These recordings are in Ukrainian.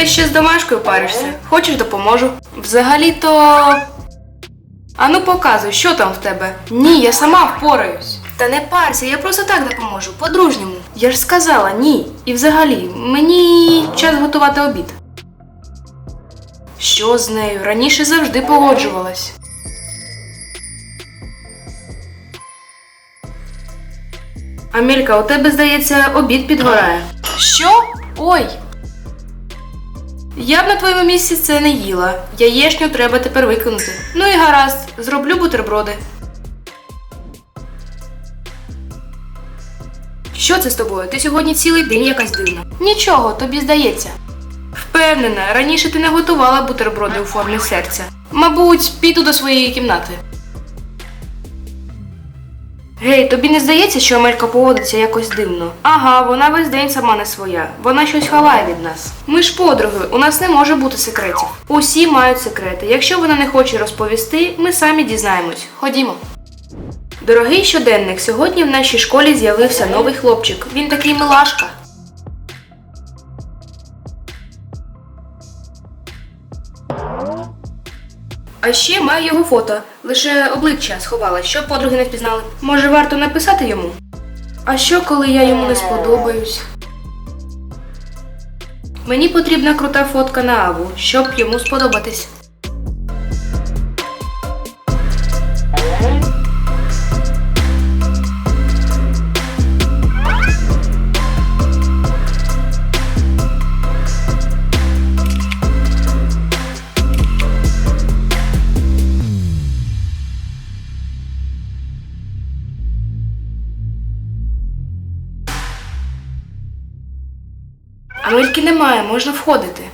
Все ще з домашкою паришся. Хочеш допоможу? Взагалі-то. Ану показуй, що там в тебе. Ні, я сама впораюсь. Та не парся, я просто так допоможу, по-дружньому. Я ж сказала ні. І взагалі, мені час готувати обід. Що з нею? Раніше завжди погоджувалась. Амелька, у тебе, здається, обід підгорає. Що? Ой. Я б на твоєму місці це не їла. Яєшню треба тепер викинути. Ну і гаразд, зроблю бутерброди. Що це з тобою? Ти сьогодні цілий день якась дивна. Нічого, тобі здається. Впевнена, раніше ти не готувала бутерброди у формі серця. Мабуть, піду до своєї кімнати. Гей, тобі не здається, що Амелька поводиться якось дивно? Ага, вона весь день сама не своя. Вона щось ховає від нас. Ми ж подруги, у нас не може бути секретів. Усі мають секрети. Якщо вона не хоче розповісти, ми самі дізнаємось. Ходімо. Дорогий щоденник, сьогодні в нашій школі з'явився новий хлопчик. Він такий милашка. А ще маю його фото. Лише обличчя сховала, щоб подруги не впізнали. Може, варто написати йому? А що, коли я йому не сподобаюсь? Мені потрібна крута фотка на Аву, щоб йому сподобатись. Амельки немає, можна входити.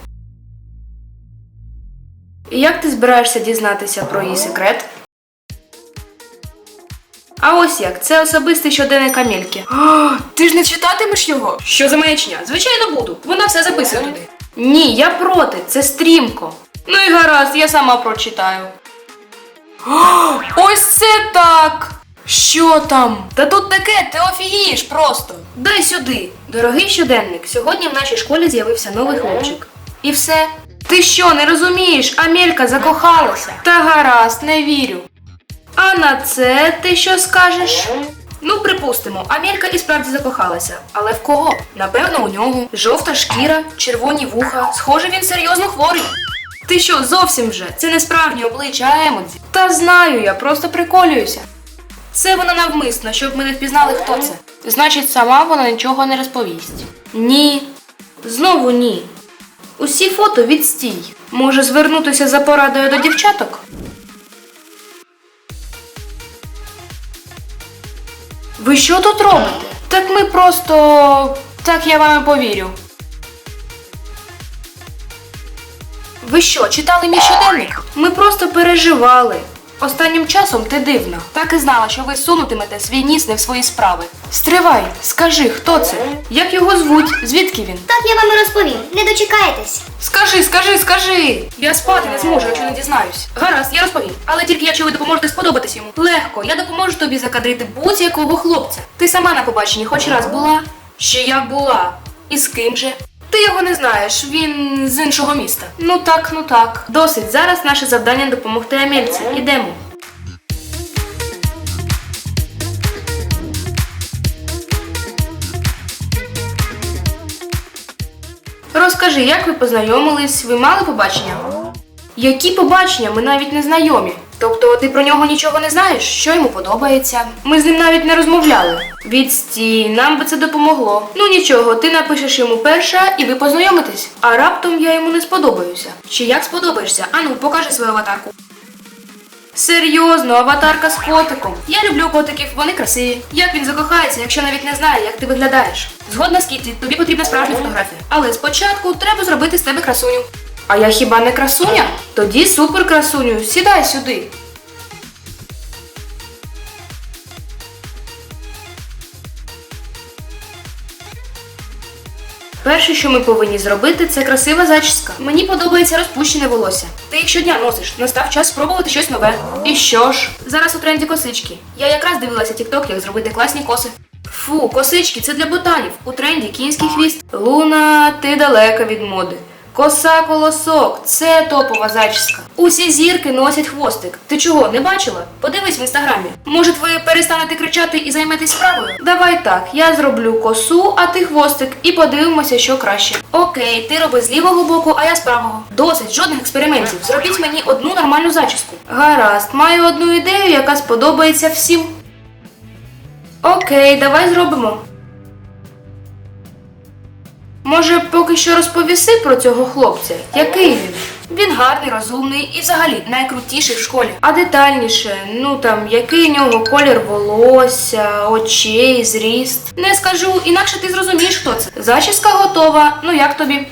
І як ти збираєшся дізнатися про її секрет? А ось як, це особистий щоденник Амельки. О, ти ж не читатимеш його? Що за маячня? Звичайно буду. Вона все записує туди. Ні, я проти, це стрімко. Ну і гаразд, я сама прочитаю. О, ось це так! Що там? Та тут таке, ти офігієш просто. Дай сюди. Дорогий щоденник, сьогодні в нашій школі з'явився новий хлопчик. І все. Ти що, не розумієш? Амелька закохалася. Та гаразд, не вірю. А на це ти що скажеш? Ну, припустимо, Амелька і справді закохалася. Але в кого? Напевно, у нього. Жовта шкіра, червоні вуха. Схоже, він серйозно хворий. Ти що, зовсім вже? Це не справжнє обличчя, а емодзі. Та знаю я, просто приколююся. Це вона навмисно, щоб ми не впізнали, хто це. Значить, сама вона нічого не розповість. Ні. Знову ні. Усі фото відстій. Може звернутися за порадою до дівчаток? Ви що тут робите? Так ми просто. Так я вам і повірю. Ви що, читали мій щоденник? Ми просто переживали. Останнім часом ти дивна. Так і знала, що ви сунутимете свій ніс не в свої справи. Стривай, скажи, хто це? Як його звуть? Звідки він? Так я вам і розповім. Не дочекаєтесь. Скажи, скажи, скажи! Я спати не зможу, якщо не дізнаюсь. Гаразд, я розповім. Але тільки якщо ви допоможете сподобатись йому. Легко, я допоможу тобі закадрити будь-якого хлопця. Ти сама на побаченні хоч раз була? Ще як була. І з ким же? Ти його не знаєш, він з іншого міста. Ну так, ну так. Досить. Зараз наше завдання допомогти Амельці. Ідемо. Розкажи, як ви познайомились? Ви мали побачення? Які побачення? Ми навіть не знайомі. Тобто ти про нього нічого не знаєш? Що йому подобається? Ми з ним навіть не розмовляли. Відстій, нам би це допомогло. Ну нічого, ти напишеш йому перша і ви познайомитесь. А раптом я йому не сподобаюся. Чи як сподобаєшся? Ану, покажи свою аватарку. Серйозно, аватарка з котиком. Я люблю котиків, вони красиві. Як він закохається, якщо навіть не знає, як ти виглядаєш. Згодна з Кіті, тобі потрібна справжня фотографія. Але спочатку треба зробити з тебе красуню. А я хіба не красуня? Тоді супер красуню, сідай сюди. Перше, що ми повинні зробити, це красива зачіска. Мені подобається розпущене волосся. Ти їх щодня носиш. Настав час спробувати щось нове. І що ж? Зараз у тренді косички. Я якраз дивилася TikTok, як зробити класні коси. Фу, косички це для ботанів. У тренді кінський хвіст. Луна, ти далека від моди. Коса колосок, це топова зачіска. Усі зірки носять хвостик. Ти чого, не бачила? Подивись в інстаграмі. Може, ви перестанете кричати і займетесь справою? Давай так, я зроблю косу, а ти хвостик, і подивимося, що краще. Окей, ти роби з лівого боку, а я з правого. Досить жодних експериментів. Зробіть мені одну нормальну зачіску. Гаразд, маю одну ідею, яка сподобається всім. Окей, давай зробимо. Може, поки що розповіси про цього хлопця? Який він? Він гарний, розумний і взагалі найкрутіший в школі. А детальніше, ну там, який у нього колір волосся, очей, зріст. Не скажу, інакше ти зрозумієш, хто це. Зачіска готова. Ну як тобі?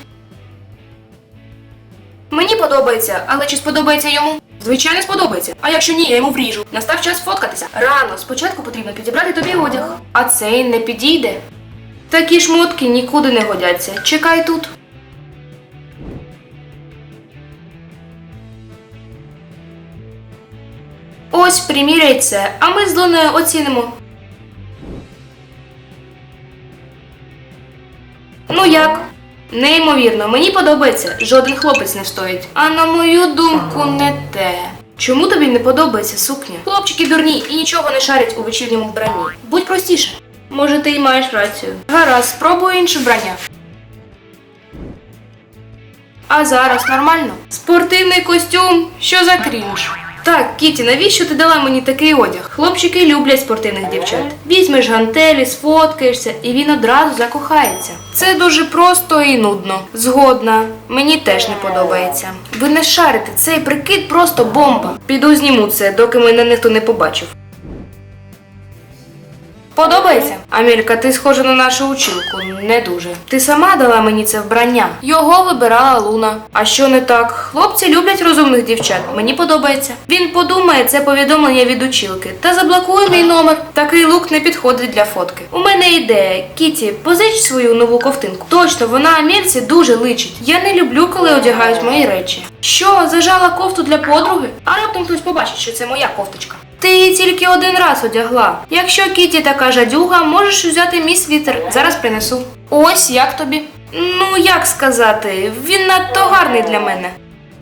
Мені подобається, але чи сподобається йому? Звичайно, сподобається. А якщо ні, я йому вріжу. Настав час фоткатися. Рано, спочатку потрібно підібрати тобі одяг. А цей не підійде. Такі шмотки нікуди не годяться. Чекай тут. Ось приміряй це, а ми з Луною оцінимо. Ну як? Неймовірно, мені подобається. Жоден хлопець не встоїть. А на мою думку, не те. Чому тобі не подобається сукня? Хлопчики дурні і нічого не шарять у вечірньому вбранні. Будь простіше. Може, ти й маєш рацію. Гаразд, спробуй інше вбрання. А зараз нормально? Спортивний костюм, що за крінж? Так, Кіті, навіщо ти дала мені такий одяг? Хлопчики люблять спортивних дівчат. Візьмеш гантелі, сфоткаєшся, і він одразу закохається. Це дуже просто і нудно. Згодна, мені теж не подобається. Ви не шарите, цей прикид просто бомба. Піду зніму це, доки мене ніхто не побачив. Подобається? Амелька, ти схожа на нашу училку. Не дуже. Ти сама дала мені це вбрання. Його вибирала Луна. А що не так? Хлопці люблять розумних дівчат. Мені подобається. Він подумає це повідомлення від училки та заблокує мій номер. Такий лук не підходить для фотки. У мене ідея. Кіті, позич свою нову ковтинку. Точно, вона Амельці дуже личить. Я не люблю, коли одягають мої речі. Що, зажала кофту для подруги? А раптом хтось побачить, що це моя кофточка. Ти її тільки один раз одягла. Якщо Кіті така жадюга, можеш взяти мій світер. Зараз принесу. Ось як тобі. Ну, як сказати, він надто гарний для мене.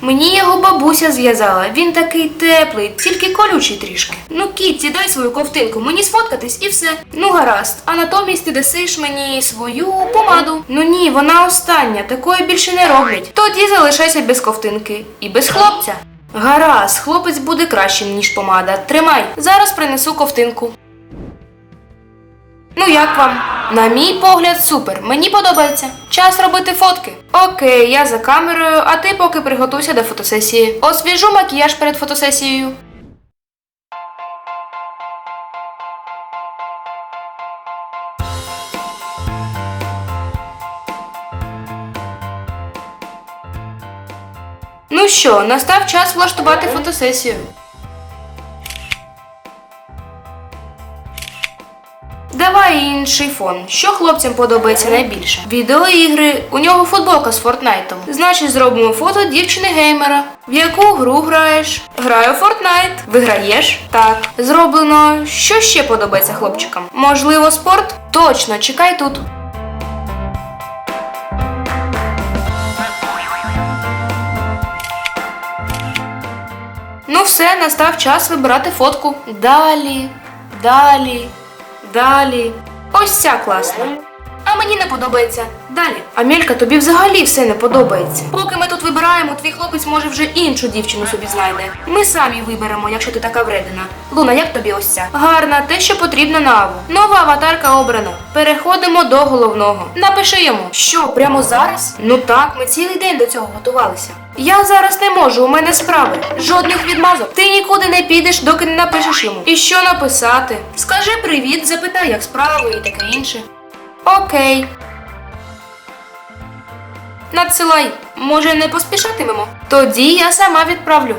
Мені його бабуся зв'язала. Він такий теплий, тільки колючий трішки. Ну, Кітті, дай свою ковтинку, мені сфоткатись і все. Ну, гаразд. А натомість ти дасиш мені свою помаду. Ну ні, вона остання, такої більше не роблять. Тоді залишайся без ковтинки і без хлопця. Гаразд, хлопець буде кращим, ніж помада. Тримай, зараз принесу ковтинку. Ну як вам? На мій погляд, супер. Мені подобається. Час робити фотки. Окей, я за камерою, а ти поки приготуйся до фотосесії. Освіжу макіяж перед фотосесією. Що, настав час влаштувати фотосесію. Давай інший фон. Що хлопцям подобається найбільше? Відеоігри. У нього футболка з Фортнайтом. Значить, зробимо фото дівчини геймера. В яку гру граєш? Граю в Фортнайт. Виграєш? Так. Зроблено. Що ще подобається хлопчикам? Можливо, спорт? Точно, чекай тут. Ну все, настав час вибирати фотку. Далі, далі, далі. Ось ця класна. А мені не подобається. Далі. Амелька, тобі взагалі все не подобається. Поки ми тут вибираємо, твій хлопець може вже іншу дівчину собі знайде. Ми самі виберемо, якщо ти така вредина. Луна, як тобі ось ця? Гарна, те, що потрібно на аву. Нова аватарка обрана. Переходимо до головного. Напиши йому. Що, прямо зараз? Ну так, ми цілий день до цього готувалися. Я зараз не можу, у мене справи. Жодних відмазок. Ти нікуди не підеш, доки не напишеш йому. І що написати? Скажи привіт, запитай, як справи і таке інше. Окей. Надсилай. Може, не поспішатимемо? Тоді я сама відправлю.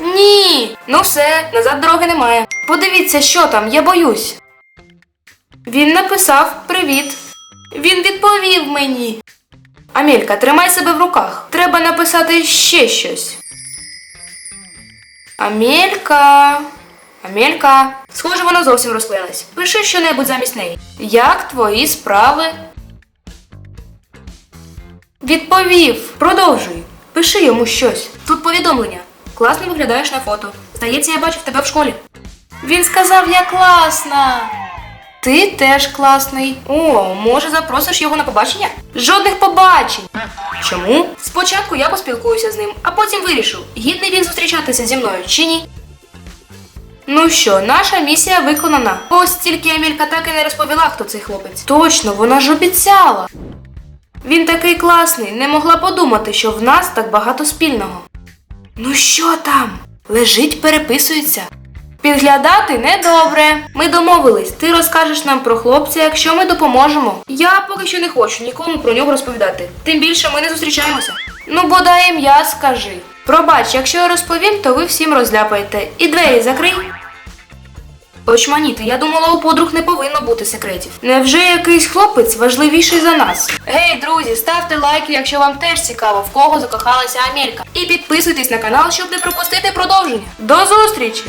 Ні. Ну все, назад дороги немає. Подивіться, що там, я боюсь. Він написав привіт. Він відповів мені. Амелька, тримай себе в руках. Треба написати ще щось. Амелька. Амелька. Схоже, вона зовсім розклеїлась. Пиши щонебудь замість неї. Як твої справи? Відповів. Продовжуй. Пиши йому щось. Тут повідомлення. Класно виглядаєш на фото. Здається, я бачив тебе в школі. Він сказав, я класна. Ти теж класний. О, може запросиш його на побачення? Жодних побачень. Чому? Спочатку я поспілкуюся з ним, а потім вирішу, гідний він зустрічатися зі мною чи ні. Ну що, наша місія виконана. Ось тільки Амілька так і не розповіла, хто цей хлопець. Точно, вона ж обіцяла. Він такий класний, не могла подумати, що в нас так багато спільного. Ну що там? Лежить, переписується. Підглядати недобре. Ми домовились, ти розкажеш нам про хлопця, якщо ми допоможемо. Я поки що не хочу нікому про нього розповідати. Тим більше ми не зустрічаємося. Ну, бодай ім'я скажи. Пробач, якщо я розповім, то ви всім розляпаєте. І двері закрий. Очманіти, я думала, у подруг не повинно бути секретів. Невже якийсь хлопець важливіший за нас? Гей, друзі, ставте лайки, якщо вам теж цікаво, в кого закохалася Амелька. І підписуйтесь на канал, щоб не пропустити продовження. До зустрічі!